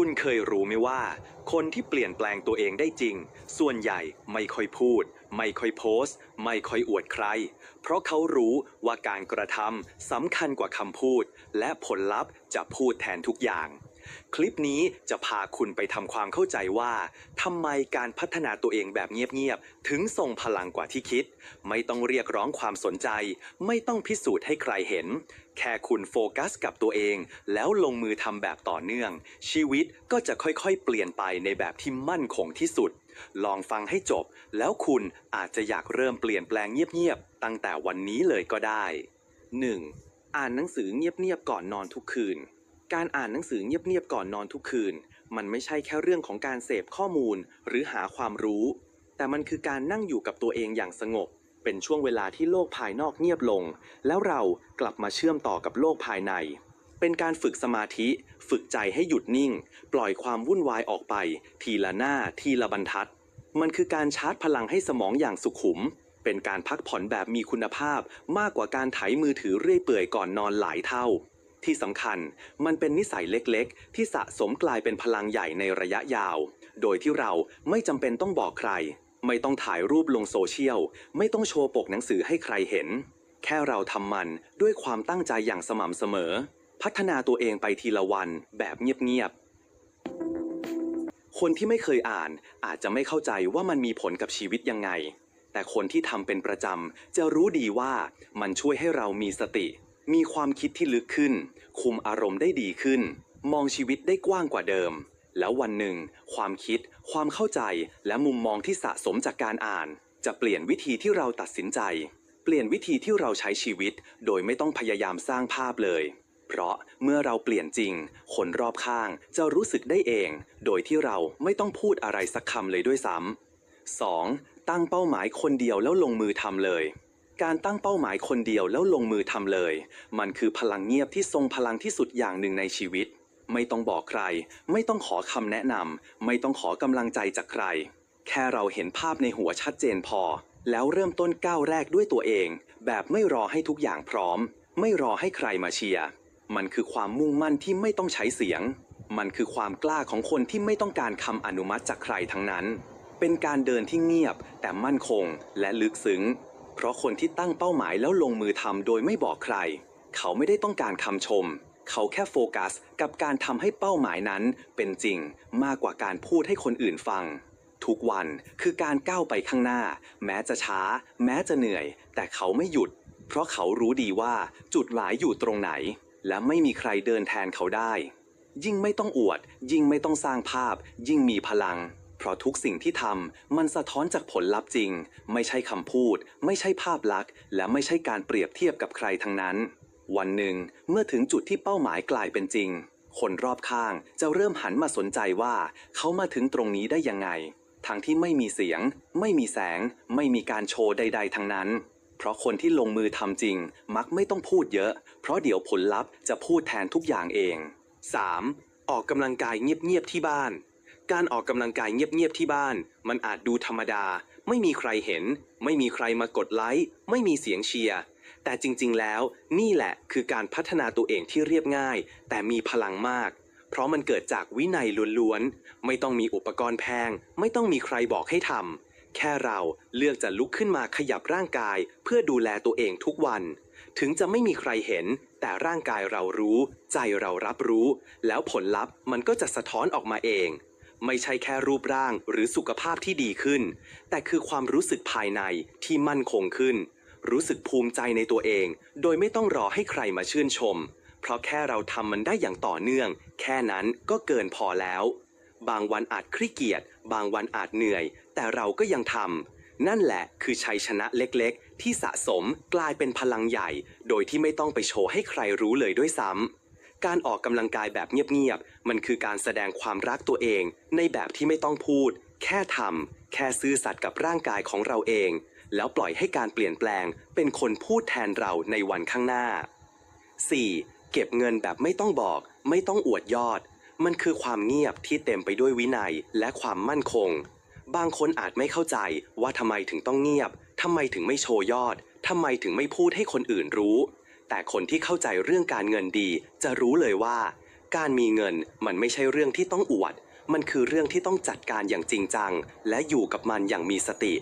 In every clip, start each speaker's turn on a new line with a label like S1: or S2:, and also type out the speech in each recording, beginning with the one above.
S1: คุณเคยรู้ไหมว่า คนที่เปลี่ยนแปลงตัวเองได้จริง ส่วนใหญ่ไม่ค่อยพูด ไม่ค่อยโพสต์ ไม่ค่อยอวดใคร เพราะเขารู้ว่าการกระทำสำคัญกว่าคำพูด และผลลัพธ์จะพูดแทนทุกอย่าง คลิปนี้จะพาคุณไปทำความเข้าใจว่าทำไมการพัฒนาตัวเองแบบเงียบๆ ถึงทรงพลังกว่าที่คิด ไม่ต้องเรียกร้องความสนใจ ไม่ต้องพิสูจน์ให้ใครเห็น แค่คุณโฟกัสกับตัวเอง แล้วลงมือทำแบบต่อเนื่อง ชีวิตก็จะค่อยๆ เปลี่ยนไปในแบบที่มั่นคงที่สุด ลองฟังให้จบ แล้วคุณอาจจะอยากเริ่มเปลี่ยนแปลงเงียบๆ ตั้งแต่วันนี้เลยก็ได้ 1. อ่านหนังสือเงียบๆก่อนนอนทุกคืน การอ่านหนังสือเงียบๆก่อนนอนทุกคืน มันไม่ใช่แค่เรื่องของการเสพข้อมูลหรือหาความรู้ แต่มันคือการนั่งอยู่กับตัวเองอย่างสงบ เป็นช่วงเวลาที่โลกภายนอกเงียบลง แล้วเรากลับมาเชื่อมต่อกับโลกภายใน เป็นการฝึกสมาธิ ฝึกใจให้หยุดนิ่ง ปล่อยความวุ่นวายออกไป ทีละหน้าทีละบรรทัด มันคือการชาร์จพลังให้สมองอย่างสุขุม เป็นการพักผ่อนแบบมีคุณภาพมากกว่าการไถมือถือเรื่อยเปื่อยก่อนนอนหลายเท่า ที่สำคัญมันเป็นนิสัยเล็กๆ ที่สะสมกลายเป็นพลังใหญ่ในระยะยาว โดยที่เราไม่จำเป็นต้องบอกใคร ไม่ต้องถ่ายรูปลงโซเชียล ไม่ต้องโชว์ปกหนังสือให้ใครเห็น แค่เราทำมันด้วยความตั้งใจอย่างสม่ำเสมอ พัฒนาตัวเองไปทีละวันแบบเงียบๆ คนที่ไม่เคยอ่านอาจจะไม่เข้าใจว่ามันมีผลกับชีวิตยังไง แต่คนที่ทำเป็นประจำจะรู้ดีว่ามันช่วยให้เรามีสติ มีความคิดที่ลึกขึ้น คุมอารมณ์ได้ดีขึ้น มองชีวิตได้กว้างกว่าเดิม แล้ววันหนึ่ง ความคิด ความเข้าใจ และมุมมองที่สะสมจากการอ่าน จะเปลี่ยนวิธีที่เราตัดสินใจ เปลี่ยนวิธีที่เราใช้ชีวิต โดยไม่ต้องพยายามสร้างภาพเลย เพราะเมื่อเราเปลี่ยนจริง คนรอบข้างจะรู้สึกได้เอง โดยที่เราไม่ต้องพูดอะไรสักคำเลยด้วยซ้ำ 2. ตั้งเป้าหมายคนเดียวแล้วลงมือทำเลย การตั้งเป้าหมายคนเดียวแล้วลงมือทำเลย มันคือพลังเงียบที่ทรงพลังที่สุดอย่างหนึ่งในชีวิต ไม่ต้องบอกใคร ไม่ต้องขอคำแนะนำไม่ต้องขอกำลังใจจากใคร แค่เราเห็นภาพในหัวชัดเจนพอ แล้วเริ่มต้นก้าวแรกด้วยตัวเอง แบบไม่รอให้ทุกอย่างพร้อม ไม่รอให้ใครมาเชียร์มันคือความมุ่งมั่นที่ไม่ต้องใช้เสียง มันคือความกล้าของคนที่ไม่ต้องการคำอนุมัติจากใครทั้งนั้น เป็นการเดินที่เงียบแต่มั่นคงและลึกซึ้ง เพราะคนที่ตั้งเป้าหมายแล้วลงมือทำโดยไม่บอกใคร เขาไม่ได้ต้องการคำชม เขาแค่โฟกัสกับการทำให้เป้าหมายนั้นเป็นจริงมากกว่าการพูดให้คนอื่นฟัง ทุกวันคือการก้าวไปข้างหน้า แม้จะช้า แม้จะเหนื่อย แต่เขาไม่หยุด เพราะเขารู้ดีว่าจุดหมายอยู่ตรงไหน และไม่มีใครเดินแทนเขาได้ ยิ่งไม่ต้องอวด ยิ่งไม่ต้องสร้างภาพ ยิ่งมีพลัง ราะทุกสิ่งที่ทำมันสะท้อนจากผลลัพธ์จริง ไม่ใช่คำพูด ไม่ใช่ภาพลักษณ์ และไม่ใช่การเปรียบเทียบกับใครทั้งนั้น วันหนึ่งเมื่อถึงจุดที่เป้าหมายกลายเป็นจริง คนรอบข้างจะเริ่มหันมาสนใจว่า เขามาถึงตรงนี้ได้ยังไงทั้งที่ไม่มีเสียง ไม่มีแสง ไม่มีการโชว์ใด ๆ ทั้งนั้น เพราะคนที่ลงมือทำจริง มักไม่ต้องพูดเยอะ เพราะเดี๋ยวผลลัพธ์จะพูดแทนทุกอย่างเอง 3. ออกกำลังกายเงียบๆที่บ้าน การออกกำลังกายเงียบๆที่บ้าน มันอาจดูธรรมดา ไม่มีใครเห็น ไม่มีใครมากดไลค์ไม่มีเสียงเชียร์แต่จริงๆแล้วนี่แหละคือการพัฒนาตัวเองที่เรียบง่าย แต่มีพลังมาก เพราะมันเกิดจากวินัยล้วนๆ ไม่ต้องมีอุปกรณ์แพง ไม่ต้องมีใครบอกให้ทำแค่เราเลือกจะลุกขึ้นมาขยับร่างกาย เพื่อดูแลตัวเองทุกวัน ถึงจะไม่มีใครเห็น แต่ร่างกายเรารู้ ใจเรารับรู้ แล้วผลลัพธ์มันก็จะสะท้อนออกมาเอง ไม่ใช่แค่รูปร่างหรือสุขภาพที่ดีขึ้น แต่คือความรู้สึกภายในที่มั่นคงขึ้น รู้สึกภูมิใจในตัวเอง โดยไม่ต้องรอให้ใครมาชื่นชม เพราะแค่เราทำมันได้อย่างต่อเนื่อง แค่นั้นก็เกินพอแล้ว บางวันอาจขี้เกียจบางวันอาจเหนื่อย แต่เราก็ยังทำนั่นแหละคือชัยชนะเล็กๆ ที่สะสมกลายเป็นพลังใหญ่ โดยที่ไม่ต้องไปโชว์ให้ใครรู้เลยด้วยซ้ำ การออกกำลังกายแบบเงียบๆ มันคือการแสดงความรักตัวเอง ในแบบที่ไม่ต้องพูด แค่ทำแค่ซื่อสัตย์กับร่างกายของเราเอง แล้วปล่อยให้การเปลี่ยนแปลง เป็นคนพูดแทนเราในวันข้างหน้า 4. เก็บเงินแบบไม่ต้องบอก ไม่ต้องอวดยอด มันคือความเงียบที่เต็มไปด้วยวินัยและความมั่นคง บางคนอาจไม่เข้าใจว่าทำไมถึงต้องเงียบทำไมถึงไม่โชว์ยอดทำไมถึงไม่พูดให้คนอื่นรู้ แต่คนที่เข้าใจเรื่องการเงินดี จะรู้เลยว่า
S2: การมีเงินมันไม่ใช่เรื่องที่ต้องอวด มันคือเรื่องที่ต้องจัดการอย่างจริงจัง และอยู่กับมันอย่างมีสติ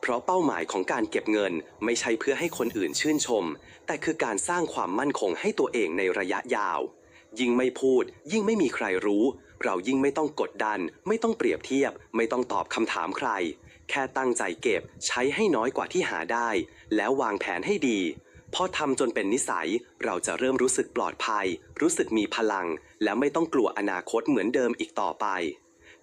S2: เพราะเป้าหมายของการเก็บเงินไม่ใช่เพื่อให้คนอื่นชื่นชม แต่คือการสร้างความมั่นคงให้ตัวเองในระยะยาว ยิ่งไม่พูด ยิ่งไม่มีใครรู้ เรายิ่งไม่ต้องกดดัน ไม่ต้องเปรียบเทียบ ไม่ต้องตอบคำถามใคร แค่ตั้งใจเก็บใช้ให้น้อยกว่าที่หาได้ แล้ววางแผนให้ดี พอทำจนเป็นนิสัยเราจะเริ่มรู้สึกปลอดภัย รู้สึกมีพลัง และไม่ต้องกลัวอนาคตเหมือนเดิมอีกต่อไป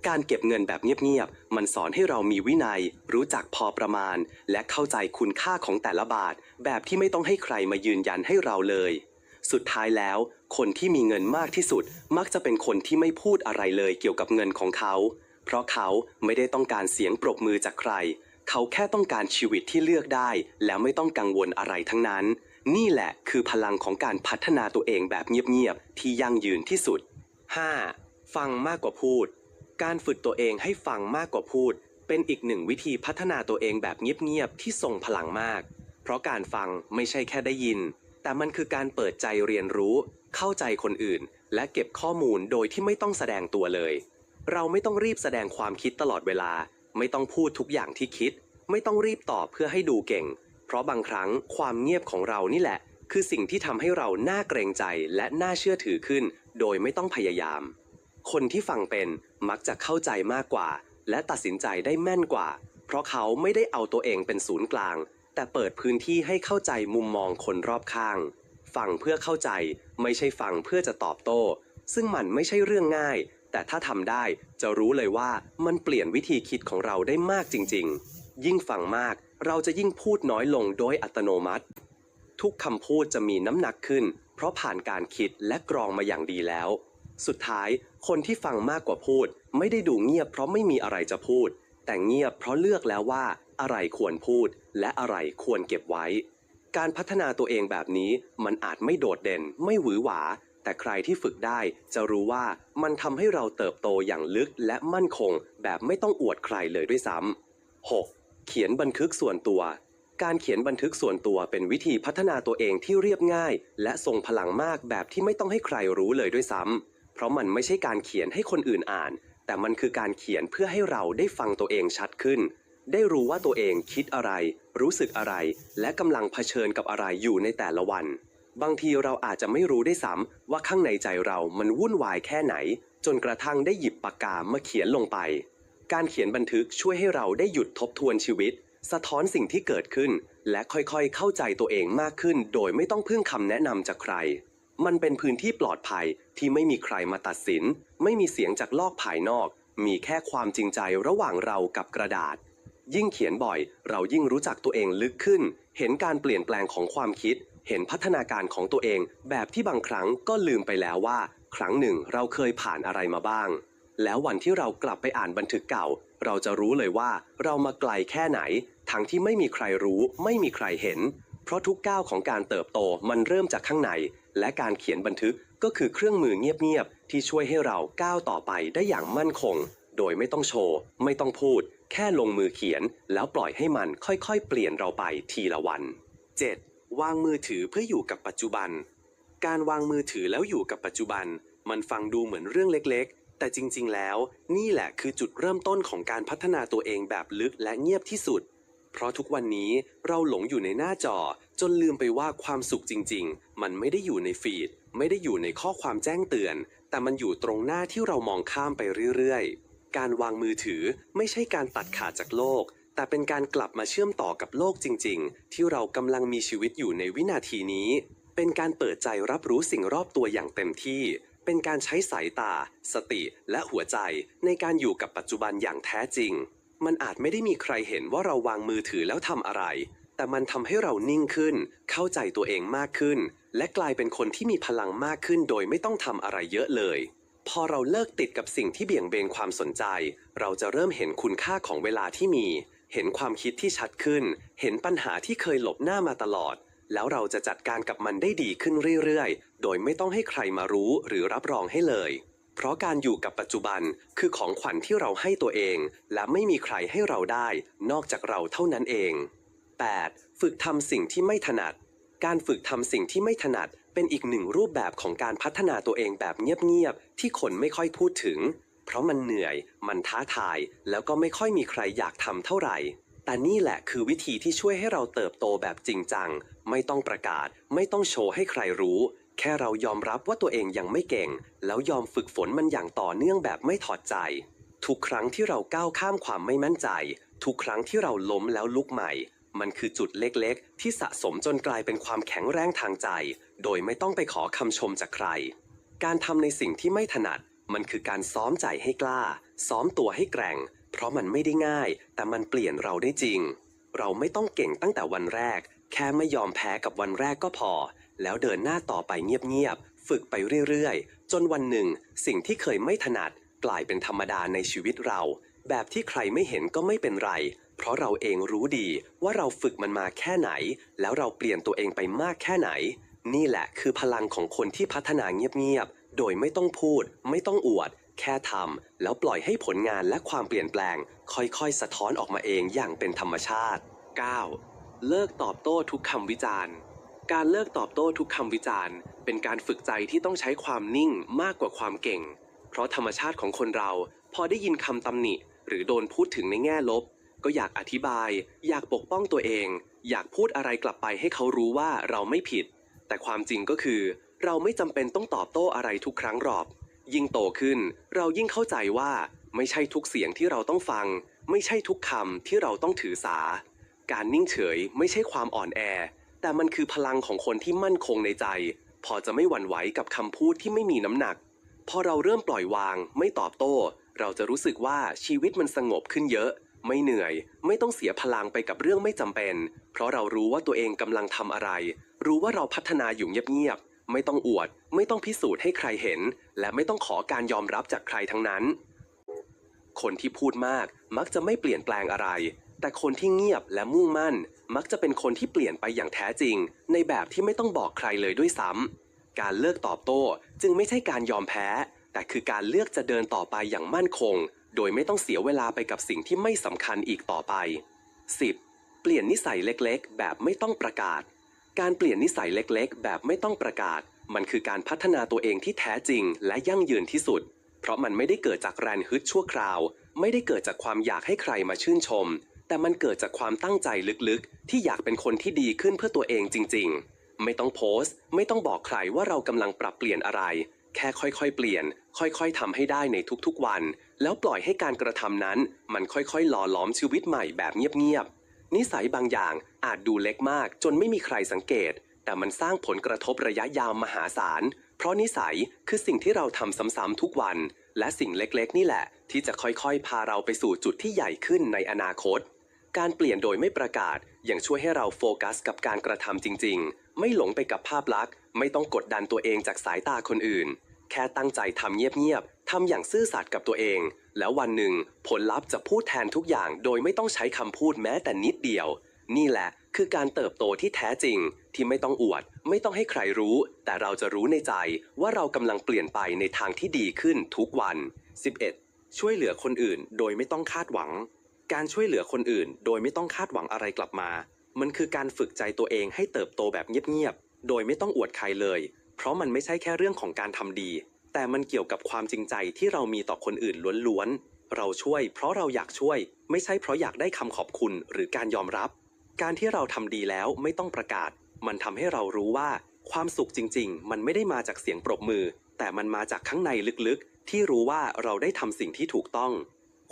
S2: การเก็บเงินแบบเงียบๆ มันสอนให้เรามีวินัย รู้จักพอประมาณ และเข้าใจคุณค่าของแต่ละบาท แบบที่ไม่ต้องให้ใครมายืนยันให้เราเลย สุดท้ายแล้ว คนที่มีเงินมากที่สุด มักจะเป็นคนที่ไม่พูดอะไรเลยเกี่ยวกับเงินของเขา เพราะเขาไม่ได้ต้องการเสียงปรบมือจากใคร เขาแค่ต้องการชีวิตที่เลือกได้ แล้วไม่ต้องกังวลอะไรทั้งนั้น นี่แหละคือพลังของการพัฒนาตัวเองแบบเงียบๆที่ยั่งยืนที่สุด 5. ฟังมากกว่าพูด การฝึกตัวเองให้ฟังมากกว่าพูด เป็นอีกหนึ่งวิธีพัฒนาตัวเองแบบเงียบๆที่ทรงพลังมาก เพราะการฟังไม่ใช่แค่ได้ยิน แต่มันคือการเปิดใจเรียนรู้ เข้าใจคนอื่น และเก็บข้อมูลโดยที่ไม่ต้องแสดงตัวเลย เราไม่ต้องรีบแสดงความคิดตลอดเวลา ไม่ต้องพูดทุกอย่างที่คิด ไม่ต้องรีบตอบเพื่อให้ดูเก่ง เพราะบางครั้งความเงียบของเรานี่แหละ คือสิ่งที่ทำให้เราน่าเกรงใจและน่าเชื่อถือขึ้น โดยไม่ต้องพยายาม คนที่ฟังเป็นมักจะเข้าใจมากกว่า และตัดสินใจได้แม่นกว่า เพราะเขาไม่ได้เอาตัวเองเป็นศูนย์กลาง แต่เปิดพื้นที่ให้เข้าใจมุมมองคนรอบข้าง ฟังเพื่อเข้าใจ ไม่ใช่ฟังเพื่อจะตอบโต้ ซึ่งมันไม่ใช่เรื่องง่าย แต่ถ้าทำได้จะรู้เลยว่ามันเปลี่ยนวิธีคิดของเราได้มากจริง ๆ ยิ่งฟังมากเราจะยิ่งพูดน้อยลงโดยอัตโนมัติ ทุกคำพูดจะมีน้ำหนักขึ้น เพราะผ่านการคิดและกรองมาอย่างดีแล้ว สุดท้ายคนที่ฟังมากกว่าพูด ไม่ได้ดูเงียบเพราะไม่มีอะไรจะพูด แต่เงียบเพราะเลือกแล้วว่า อะไรควรพูด และอะไรควรเก็บไว้ การพัฒนาตัวเองแบบนี้มันอาจไม่โดดเด่น ไม่หวือหวา แต่ใครที่ฝึกได้จะรู้ว่ามันทำให้เราเติบโตอย่างลึกและมั่นคง แบบไม่ต้องอวดใครเลยด้วยซ้ำ 6. เขียนบันทึกส่วนตัว การเขียนบันทึกส่วนตัวเป็นวิธีพัฒนาตัวเองที่เรียบง่าย และทรงพลังมากแบบที่ไม่ต้องให้ใครรู้เลยด้วยซ้ำ เพราะมันไม่ใช่การเขียนให้คนอื่นอ่าน แต่มันคือการเขียนเพื่อให้เราได้ฟังตัวเองชัดขึ้น ได้รู้ว่าตัวเองคิดอะไร รู้สึกอะไร และกำลังเผชิญกับอะไรอยู่ในแต่ละวัน บางทีเราอาจจะไม่รู้ได้ซ้ำว่าข้างในใจเรามันวุ่นวายแค่ไหน จนกระทั่งได้หยิบปากกามาเขียนลงไป การเขียนบันทึกช่วยให้เราได้หยุดทบทวนชีวิต สะท้อนสิ่งที่เกิดขึ้น และค่อยๆ เข้าใจตัวเองมากขึ้น โดยไม่ต้องพึ่งคำแนะนำจากใคร มันเป็นพื้นที่ปลอดภัยที่ไม่มีใครมาตัดสิน ไม่มีเสียงจากลอกภายนอก มีแค่ความจริงใจระหว่างเรากับกระดาษ ยิ่งเขียนบ่อย เรายิ่งรู้จักตัวเองลึกขึ้น เห็นการเปลี่ยนแปลงของความคิด เห็นพัฒนาการของตัวเองแบบที่บางครั้งก็ลืมไปแล้วว่า ครั้งหนึ่งเราเคยผ่านอะไรมาบ้าง แล้ววันที่เรากลับไปอ่านบันทึกเก่า เราจะรู้เลยว่าเรามาไกลแค่ไหน ทั้งที่ไม่มีใครรู้ไม่มีใครเห็น เพราะทุกก้าวของการเติบโตมันเริ่มจากข้างใน และการเขียนบันทึกก็คือเครื่องมือเงียบๆที่ช่วยให้เราก้าวต่อไปได้อย่างมั่นคง โดยไม่ต้องโชว์ ไม่ต้องพูด แค่ลงมือเขียน แล้วปล่อยให้มันค่อยๆ เปลี่ยนเราไปทีละวัน 7. วางมือถือเพื่ออยู่กับปัจจุบัน การวางมือถือแล้วอยู่กับปัจจุบัน มันฟังดูเหมือนเรื่องเล็กๆ แต่จริงๆ แล้ว นี่แหละคือจุดเริ่มต้นของการพัฒนาตัวเองแบบลึกและเงียบที่สุด เพราะทุกวันนี้เราหลงอยู่ในหน้าจอ จนลืมไปว่าความสุขจริง ๆ มันไม่ได้อยู่ในฟีด ไม่ได้อยู่ในข้อความแจ้งเตือน แต่มันอยู่ตรงหน้าที่เรามองข้ามไปเรื่อยๆ การวางมือถือไม่ใช่การตัดขาดจากโลก แต่เป็นการกลับมาเชื่อมต่อกับโลกจริง ๆ ที่เรากำลังมีชีวิตอยู่ในวินาทีนี้ เป็นการเปิดใจรับรู้สิ่งรอบตัวอย่างเต็มที่ เป็นการใช้สายตา สติและหัวใจในการอยู่กับปัจจุบันอย่างแท้จริง มันอาจไม่ได้มีใครเห็นว่าเราวางมือถือแล้วทำอะไร แต่มันทำให้เรานิ่งขึ้น เข้าใจตัวเองมากขึ้น และกลายเป็นคนที่มีพลังมากขึ้นโดยไม่ต้องทำอะไรเยอะเลยพอเราเลิกติดกับสิ่งที่เบี่ยงเบนความสนใจ เราจะเริ่มเห็นคุณค่าของเวลาที่มี เห็นความคิดที่ชัดขึ้น เห็นปัญหาที่เคยหลบหน้ามาตลอด แล้วเราจะจัดการกับมันได้ดีขึ้นเรื่อยๆ โดยไม่ต้องให้ใครมารู้หรือรับรองให้เลย เพราะการอยู่กับปัจจุบันคือของขวัญที่เราให้ตัวเอง และไม่มีใครให้เราได้ นอกจากเราเท่านั้นเอง 8. ฝึกทำสิ่งที่ไม่ถนัด การฝึกทำสิ่งที่ไม่ถนัดเป็นอีกหนึ่งรูปแบบของการพัฒนาตัวเองแบบเงียบๆที่คนไม่ค่อยพูดถึง เพราะมันเหนื่อย มันท้าทาย แล้วก็ไม่ค่อยมีใครอยากทำเท่าไหร่ แต่นี่แหละคือวิธีที่ช่วยให้เราเติบโตแบบจริงจัง ไม่ต้องประกาศ ไม่ต้องโชว์ให้ใครรู้ แค่เรายอมรับว่าตัวเองยังไม่เก่ง แล้วยอมฝึกฝนมันอย่างต่อเนื่องแบบไม่ถอดใจ ทุกครั้งที่เราก้าวข้ามความไม่มั่นใจ ทุกครั้งที่เราล้มแล้วลุกใหม่ มันคือจุดเล็กๆ ที่สะสมจนกลายเป็นความแข็งแรงทางใจ โดยไม่ต้องไปขอคำชมจากใคร การทำในสิ่งที่ไม่ถนัด มันคือการซ้อมใจให้กล้า ซ้อมตัวให้แกร่ง เพราะมันไม่ได้ง่าย แต่มันเปลี่ยนเราได้จริง เราไม่ต้องเก่งตั้งแต่วันแรก แค่ไม่ยอมแพ้กับวันแรกก็พอ แล้วเดินหน้าต่อไปเงียบๆ ฝึกไปเรื่อยๆ จนวันหนึ่ง สิ่งที่เคยไม่ถนัด กลายเป็นธรรมดาในชีวิตเรา แบบที่ใครไม่เห็นก็ไม่เป็นไร เพราะเราเองรู้ดีว่าเราฝึกมันมาแค่ไหน แล้วเราเปลี่ยนตัวเองไปมากแค่ไหน นี่แหละคือพลังของคนที่พัฒนาเงียบๆ โดยไม่ต้องพูด ไม่ต้องอวด แค่ทำแล้วปล่อยให้ผลงานและความเปลี่ยนแปลง ค่อยๆ สะท้อนออกมาเองอย่างเป็นธรรมชาติ 9. เลิกตอบโต้ทุกคำวิจารณ์ การเลิกตอบโต้ทุกคำวิจารณ์ เป็นการฝึกใจที่ต้องใช้ความนิ่งมากกว่าความเก่ง เพราะธรรมชาติของคนเรา พอได้ยินคำตำหนิ หรือโดนพูดถึงในแง่ลบ ก็อยากอธิบาย อยากปกป้องตัวเอง อยากพูดอะไรกลับไปให้เขารู้ว่าเราไม่ผิด แต่ความจริงก็คือ เราไม่จำเป็นต้องตอบโต้อะไรทุกครั้งหรอก ยิ่งโตขึ้น เรายิ่งเข้าใจว่าไม่ใช่ทุกเสียงที่เราต้องฟัง ไม่ใช่ทุกคำที่เราต้องถือสา การนิ่งเฉยไม่ใช่ความอ่อนแอ แต่มันคือพลังของคนที่มั่นคงในใจ พอจะไม่หวั่นไหวกับคำพูดที่ไม่มีน้ำหนัก พอเราเริ่มปล่อยวาง ไม่ตอบโต้ เราจะรู้สึกว่าชีวิตมันสงบขึ้นเยอะ ไม่เหนื่อย ไม่ต้องเสียพลังไปกับเรื่องไม่จำเป็น เพราะเรารู้ว่าตัวเองกำลังทำอะไร รู้ว่าเราพัฒนาอยู่เงียบ ไม่ต้องอวด ไม่ต้องพิสูจน์ให้ใครเห็น และไม่ต้องขอการยอมรับจากใครทั้งนั้น คนที่พูดมากมักจะไม่เปลี่ยนแปลงอะไร แต่คนที่เงียบและมุ่งมั่น มักจะเป็นคนที่เปลี่ยนไปอย่างแท้จริง ในแบบที่ไม่ต้องบอกใครเลยด้วยซ้ำการเลิกตอบโต้จึงไม่ใช่การยอมแพ้ แต่คือการเลือกจะเดินต่อไปอย่างมั่นคง โดยไม่ต้องเสียเวลาไปกับสิ่งที่ไม่สำคัญอีกต่อไป 10. เปลี่ยนนิสัยเล็กๆ แบบไม่ต้องประกาศ การเปลี่ยนนิสัยเล็กๆ แบบไม่ต้องประกาศ มันคือการพัฒนาตัวเองที่แท้จริง และยั่งยืนที่สุด เพราะมันไม่ได้เกิดจากแรงฮึดชั่วคราว ไม่ได้เกิดจากความอยากให้ใครมาชื่นชม แต่มันเกิดจากความตั้งใจลึกๆ ที่อยากเป็นคนที่ดีขึ้นเพื่อตัวเองจริง ๆ ไม่ต้องโพสต์ ไม่ต้องบอกใครว่าเรากำลังปรับเปลี่ยนอะไร แค่ค่อยๆ เปลี่ยน ค่อยๆทำให้ได้ในทุกๆวัน แล้วปล่อยให้การกระทำนั้น มันค่อยๆ หล่อหลอมชีวิตใหม่แบบเงียบๆนิสัยบางอย่าง อาจดูเล็กมากจนไม่มีใครสังเกต แต่มันสร้างผลกระทบระยะยาวมหาศาล เพราะนิสัยคือสิ่งที่เราทำซ้ำๆทุกวัน และสิ่งเล็กๆ นี่แหละ ที่จะค่อยๆ พาเราไปสู่จุดที่ใหญ่ขึ้นในอนาคต การเปลี่ยนโดยไม่ประกาศยังช่วยให้เราโฟกัสกับการกระทำจริง ๆ ไม่หลงไปกับภาพลักษณ์ ไม่ต้องกดดันตัวเองจากสายตาคนอื่น แค่ตั้งใจทำเงียบๆทำอย่างซื่อสัตย์กับตัวเอง แล้ววันหนึ่งผลลัพธ์จะพูดแทนทุกอย่าง โดยไม่ต้องใช้คำพูดแม้แต่นิดเดียว นี่แหละคือการเติบโตที่แท้จริงที่ไม่ต้องอวด ไม่ต้องให้ใครรู้ แต่เราจะรู้ในใจว่าเรากำลังเปลี่ยนไปในทางที่ดีขึ้นทุกวัน 11. ช่วยเหลือคนอื่นโดยไม่ต้องคาดหวัง การช่วยเหลือคนอื่น โดยไม่ต้องคาดหวังอะไรกลับมา มันคือการฝึกใจตัวเองให้เติบโตแบบเงียบๆ โดยไม่ต้องอวดใครเลย เพราะมันไม่ใช่แค่เรื่องของการทำดี แต่มันเกี่ยวกับความจริงใจที่เรามีต่อคนอื่นล้วนๆ เราช่วยเพราะเราอยากช่วย ไม่ใช่เพราะอยากได้คำขอบคุณหรือการยอมรับ การที่เราทำดีแล้วไม่ต้องประกาศ มันทำให้เรารู้ว่า ความสุขจริง ๆ มันไม่ได้มาจากเสียงปรบมือ แต่มันมาจากข้างในลึกๆ ที่รู้ว่าเราได้ทำสิ่งที่ถูกต้อง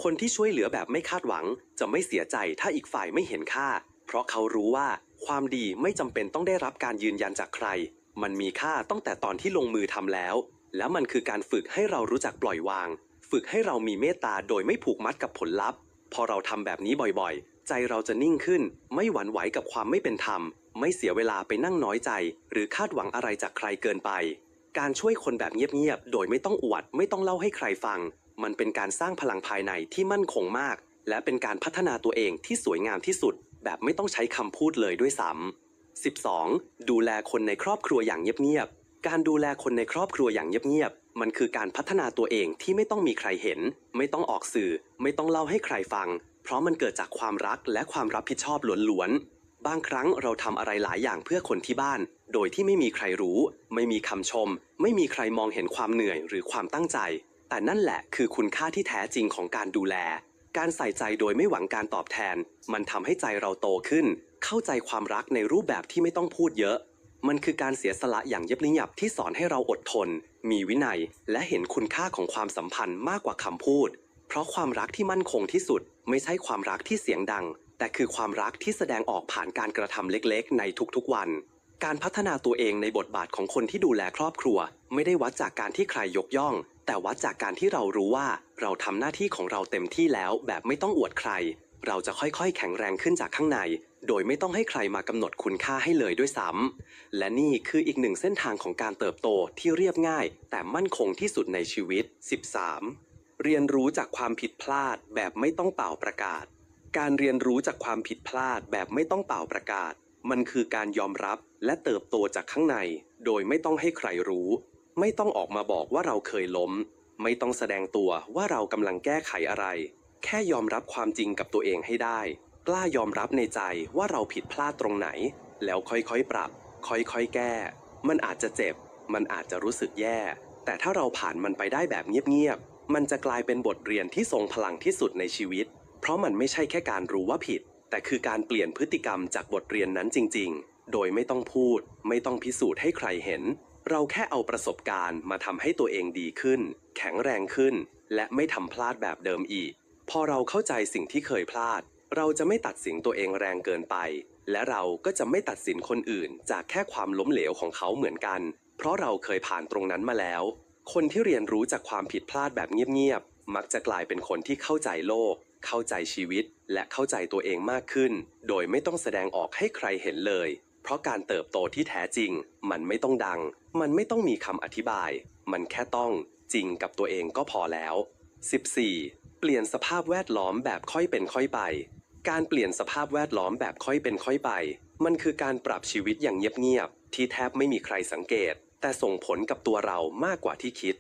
S2: คนที่ช่วยเหลือแบบไม่คาดหวัง จะไม่เสียใจถ้าอีกฝ่ายไม่เห็นค่า เพราะเขารู้ว่า ความดีไม่จำเป็นต้องได้รับการยืนยันจากใคร มันมีค่าตั้งแต่ตอนที่ลงมือทำแล้ว แล้วมันคือการฝึกให้เรารู้จักปล่อยวาง ฝึกให้เรามีเมตตาโดยไม่ผูกมัดกับผลลัพธ์ พอเราทำแบบนี้บ่อยๆ ใจเราจะนิ่งขึ้น ไม่หวั่นไหวกับความไม่เป็นธรรม ไม่เสียเวลาไปนั่งน้อยใจ หรือคาดหวังอะไรจากใครเกินไป การช่วยคนแบบเงียบๆโดยไม่ต้องอวด ไม่ต้องเล่าให้ใครฟัง มันเป็นการสร้างพลังภายในที่มั่นคงมาก และเป็นการพัฒนาตัวเองที่สวยงามที่สุด แบบไม่ต้องใช้คำพูดเลยด้วยซ้ำ 12. ดูแลคนในครอบครัวอย่างเงียบๆการดูแลคนในครอบครัวอย่างเงียบๆมันคือการพัฒนาตัวเองที่ไม่ต้องมีใครเห็น ไม่ต้องออกสื่อ ไม่ต้องเล่าให้ใครฟัง เพราะมันเกิดจากความรักและความรับผิดชอบล้วนๆ บางครั้งเราทำอะไรหลายอย่างเพื่อคนที่บ้าน โดยที่ไม่มีใครรู้ ไม่มีคำชม ไม่มีใครมองเห็นความเหนื่อยหรือความตั้งใจ แต่นั่นแหละคือคุณค่าที่แท้จริงของการดูแล การใส่ใจโดยไม่หวังการตอบแทน มันทำให้ใจเราโตขึ้น เข้าใจความรักในรูปแบบที่ไม่ต้องพูดเยอะ มันคือการเสียสละอย่างเย็บลิยับที่สอนให้เราอดทน มีวินัย และเห็นคุณค่าของความสัมพันธ์มากกว่าคำพูด เพราะความรักที่มั่นคงที่สุด ไม่ใช่ความรักที่เสียงดัง แต่คือความรักที่แสดงออกผ่านการกระทำเล็กๆ ในทุกๆวัน การพัฒนาตัวเองในบทบาทของคนที่ดูแลครอบครัว ไม่ได้วัดจากการที่ใครยกย่อง แต่วัดจากการที่เรารู้ว่า เราทำหน้าที่ของเราเต็มที่แล้วแบบไม่ต้องอวดใคร เราจะค่อยๆ แข็งแรงขึ้นจากข้างใน โดยไม่ต้องให้ใครมากำหนดคุณค่าให้เลยด้วยซ้ำและนี่คืออีกหนึ่งเส้นทางของการเติบโตที่เรียบง่าย แต่มั่นคงที่สุดในชีวิต 13. เรียนรู้จากความผิดพลาดแบบไม่ต้องเป่าประกาศ การเรียนรู้จากความผิดพลาดแบบไม่ต้องเป่าประกาศ มันคือการยอมรับและเติบโตจากข้างใน โดยไม่ต้องให้ใครรู้ ไม่ต้องออกมาบอกว่าเราเคยล้ม ไม่ต้องแสดงตัวว่าเรากำลังแก้ไขอะไร แค่ยอมรับความจริงกับตัวเองให้ได้ กล้ายอมรับในใจว่าเราผิดพลาดตรงไหน แล้วค่อยๆปรับ ค่อยๆแก้ มันอาจจะเจ็บ มันอาจจะรู้สึกแย่ แต่ถ้าเราผ่านมันไปได้แบบเงียบๆ มันจะกลายเป็นบทเรียนที่ทรงพลังที่สุดในชีวิต เพราะมันไม่ใช่แค่การรู้ว่าผิด แต่คือการเปลี่ยนพฤติกรรมจากบทเรียนนั้นจริง ๆ โดยไม่ต้องพูด ไม่ต้องพิสูจน์ให้ใครเห็น เราแค่เอาประสบการณ์มาทำให้ตัวเองดีขึ้น แข็งแรงขึ้น และไม่ทำพลาดแบบเดิมอีก พอเราเข้าใจสิ่งที่เคยพลาด เราจะไม่ตัดสินตัวเองแรงเกินไป และเราก็จะไม่ตัดสินคนอื่น จากแค่ความล้มเหลวของเขาเหมือนกัน เพราะเราเคยผ่านตรงนั้นมาแล้ว คนที่เรียนรู้จากความผิดพลาดแบบเงียบๆ มักจะกลายเป็นคนที่เข้าใจโลก เข้าใจชีวิต และเข้าใจตัวเองมากขึ้น โดยไม่ต้องแสดงออกให้ใครเห็นเลย เพราะการเติบโตที่แท้จริง มันไม่ต้องดัง มันไม่ต้องมีคำอธิบาย มันแค่ต้องจริงกับตัวเองก็พอแล้ว 14. เปลี่ยนสภาพแวดล้อมแบบค่อยเป็นค่อยไป การเปลี่ยนสภาพแวดล้อมแบบค่อยเป็นค่อยไป มันคือการปรับชีวิตอย่างเงียบๆ ที่แทบไม่มีใครสังเกต แต่ส่งผลกับตัวเรามากกว่าที่คิด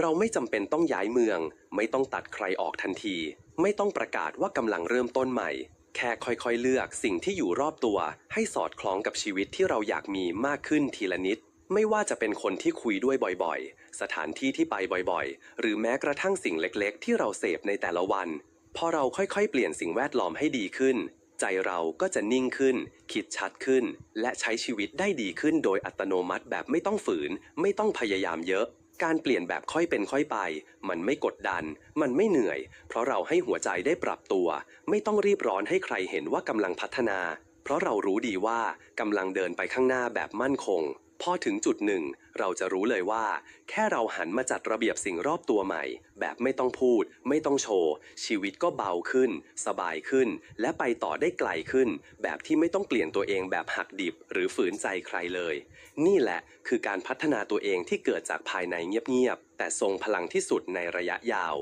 S2: เราไม่จำเป็นต้องย้ายเมือง ไม่ต้องตัดใครออกทันที ไม่ต้องประกาศว่ากำลังเริ่มต้นใหม่ แค่ค่อยๆเลือกสิ่งที่อยู่รอบตัว ให้สอดคล้องกับชีวิตที่เราอยากมีมากขึ้นทีละนิดไม่ว่าจะเป็นคนที่คุยด้วยบ่อยๆ สถานที่ที่ไปบ่อยๆ หรือแม้กระทั่งสิ่งเล็กๆ ที่เราเสพในแต่ละวัน พอเราค่อยๆ เปลี่ยนสิ่งแวดล้อมให้ดีขึ้น ใจเราก็จะนิ่งขึ้น คิดชัดขึ้น และใช้ชีวิตได้ดีขึ้นโดยอัตโนมัติแบบไม่ต้องฝืน ไม่ต้องพยายามเยอะ การเปลี่ยนแบบค่อยเป็นค่อยไป มันไม่กดดัน มันไม่เหนื่อย เพราะเราให้หัวใจได้ปรับตัว ไม่ต้องรีบร้อนให้ใครเห็นว่ากำลังพัฒนา เพราะเรารู้ดีว่ากำลังเดินไปข้างหน้าแบบมั่นคง พอถึงจุดหนึ่ง เราจะรู้เลยว่า แค่เราหันมาจัดระเบียบสิ่งรอบตัวใหม่ แบบไม่ต้องพูด ไม่ต้องโชว์ ชีวิตก็เบาขึ้น สบายขึ้น และไปต่อได้ไกลขึ้น แบบที่ไม่ต้องเปลี่ยนตัวเองแบบหักดิบ หรือฝืนใจใครเลย นี่แหละคือการพัฒนาตัวเองที่เกิดจากภายในเงียบๆแต่ทรงพลังที่สุดในระยะยาว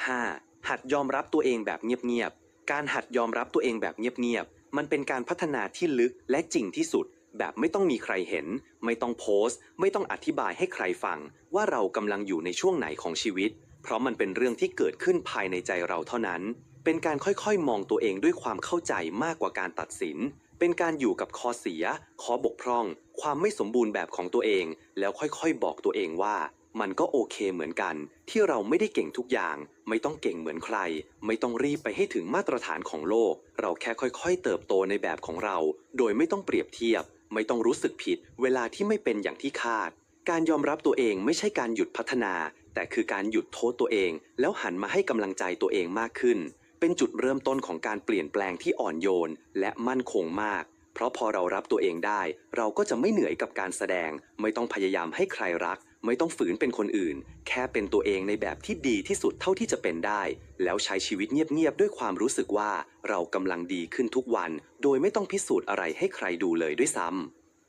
S1: 15. หัดยอมรับตัวเองแบบเงียบๆการหัดยอมรับตัวเองแบบเงียบๆมันเป็นการพัฒนาที่ลึกและจริงที่สุด แบบไม่ต้องมีใครเห็น ไม่ต้องโพสต์ ไม่ต้องอธิบายให้ใครฟัง ว่าเรากำลังอยู่ในช่วงไหนของชีวิต เพราะมันเป็นเรื่องที่เกิดขึ้นภายในใจเราเท่านั้น เป็นการค่อยๆ มองตัวเองด้วยความเข้าใจมากกว่าการตัดสิน เป็นการอยู่กับข้อเสีย ข้อบกพร่อง ความไม่สมบูรณ์แบบของตัวเอง แล้วค่อยๆ บอกตัวเองว่า มันก็โอเคเหมือนกัน ที่เราไม่ได้เก่งทุกอย่าง ไม่ต้องเก่งเหมือนใคร ไม่ต้องรีบไปให้ถึงมาตรฐานของโลก เราแค่ค่อยๆ เติบโตในแบบของเรา โดยไม่ต้องเปรียบเทียบ ไม่ต้องรู้สึกผิดเวลาที่ไม่เป็นอย่างที่คาด การยอมรับตัวเองไม่ใช่การหยุดพัฒนา แต่คือการหยุดโทษตัวเอง แล้วหันมาให้กำลังใจตัวเองมากขึ้น เป็นจุดเริ่มต้นของการเปลี่ยนแปลงที่อ่อนโยน และมั่นคงมาก เพราะพอเรารับตัวเองได้ เราก็จะไม่เหนื่อยกับการแสดง ไม่ต้องพยายามให้ใครรัก ไม่ต้องฝืนเป็นคนอื่น แค่เป็นตัวเองในแบบที่ดีที่สุดเท่าที่จะเป็นได้ แล้วใช้ชีวิตเงียบๆด้วยความรู้สึกว่าเรากำลังดีขึ้นทุกวัน โดยไม่ต้องพิสูจน์อะไรให้ใครดูเลยด้วยซ้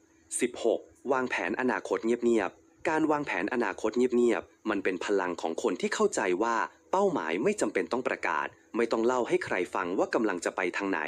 S1: ำ 16. วางแผนอนาคตเงียบๆ การวางแผนอนาคตเงียบๆ มันเป็นพลังของคนที่เข้าใจว่าเป้าหมายไม่จำเป็นต้องประกาศ ไม่ต้องเล่าให้ใครฟังว่ากำลังจะไปทางไหน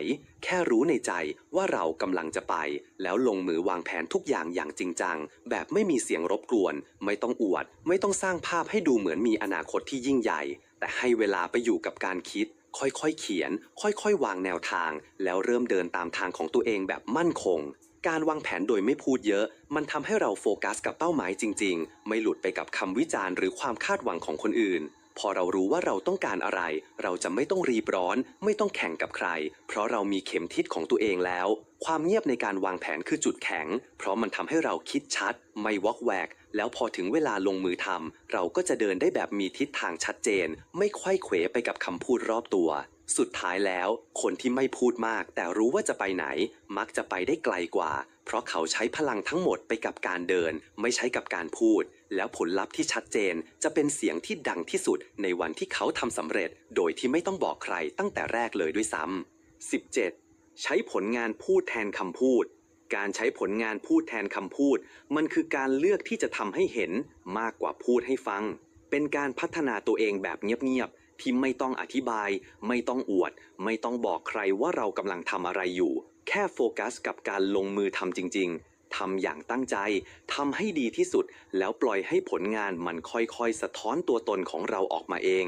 S1: แค่รู้ในใจว่าเรากำลังจะไป แล้วลงมือวางแผนทุกอย่างอย่างจริงจัง แบบไม่มีเสียงรบกวน ไม่ต้องอวด ไม่ต้องสร้างภาพให้ดูเหมือนมีอนาคตที่ยิ่งใหญ่ แต่ให้เวลาไปอยู่กับการคิด
S2: ค่อยๆเขียน ค่อยๆ วางแนวทาง แล้วเริ่มเดินตามทางของตัวเองแบบมั่นคงการวางแผนโดยไม่พูดเยอะ มันทำให้เราโฟกัสกับเป้าหมายจริง ๆ ไม่หลุดไปกับคำวิจารณ์หรือความคาดหวังของคนอื่น พอเรารู้ว่าเราต้องการอะไร เราจะไม่ต้องรีบร้อน ไม่ต้องแข่งกับใคร เพราะเรามีเข็มทิศของตัวเองแล้ว ความเงียบในการวางแผนคือจุดแข็ง เพราะมันทำให้เราคิดชัด ไม่วอกแวก แล้วพอถึงเวลาลงมือทำเราก็จะเดินได้แบบมีทิศทางชัดเจน ไม่ไขว้เขวไปกับคำพูดรอบตัว สุดท้ายแล้ว คนที่ไม่พูดมาก แต่รู้ว่าจะไปไหน มักจะไปได้ไกลกว่า เพราะเขาใช้พลังทั้งหมดไปกับการเดิน ไม่ใช้กับการพูด แล้วผลลัพธ์ที่ชัดเจนจะเป็นเสียงที่ดังที่สุดในวันที่เขาทำสำเร็จ โดยที่ไม่ต้องบอกใครตั้งแต่แรกเลยด้วยซ้ำ
S1: 17. ใช้ผลงานพูดแทนคำพูด การใช้ผลงานพูดแทนคำพูด มันคือการเลือกที่จะทำให้เห็นมากกว่าพูดให้ฟัง เป็นการพัฒนาตัวเองแบบเงียบๆที่ไม่ต้องอธิบาย ไม่ต้องอวด ไม่ต้องบอกใครว่าเรากำลังทำอะไรอยู่ แค่โฟกัสกับการลงมือทำจริง ๆ ทำอย่างตั้งใจทำให้ดีที่สุด แล้วปล่อยให้ผลงานมันค่อยๆ สะท้อนตัวตนของเราออกมาเอง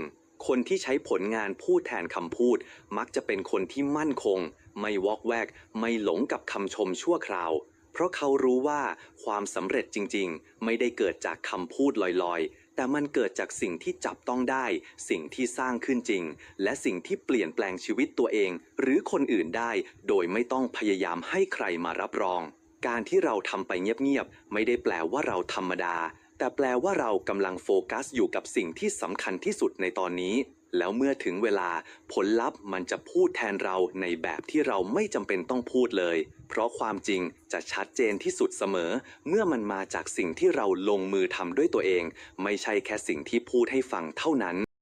S1: คนที่ใช้ผลงานพูดแทนคำพูด มักจะเป็นคนที่มั่นคง ไม่วอกแวก ไม่หลงกับคำชมชั่วคราว เพราะเขารู้ว่าความสำเร็จจริงๆ ไม่ได้เกิดจากคำพูดลอยๆ แต่มันเกิดจากสิ่งที่จับต้องได้ สิ่งที่สร้างขึ้นจริง และสิ่งที่เปลี่ยนแปลงชีวิตตัวเอง หรือคนอื่นได้ โดยไม่ต้องพยายามให้ใครมารับรอง การที่เราทำไปเงียบๆไม่ได้แปลว่าเราธรรมดา แต่แปลว่าเรากำลังโฟกัสอยู่กับสิ่งที่สำคัญที่สุดในตอนนี้ แล้วเมื่อถึงเวลาผลลัพธ์มันจะพูดแทนเราในแบบที่เราไม่จำเป็นต้องพูดเลย เพราะความจริงจะชัดเจนที่สุดเสมอ เมื่อมันมาจากสิ่งที่เราลงมือทำด้วยตัวเอง ไม่ใช่แค่สิ่งที่พูดให้ฟังเท่านั้น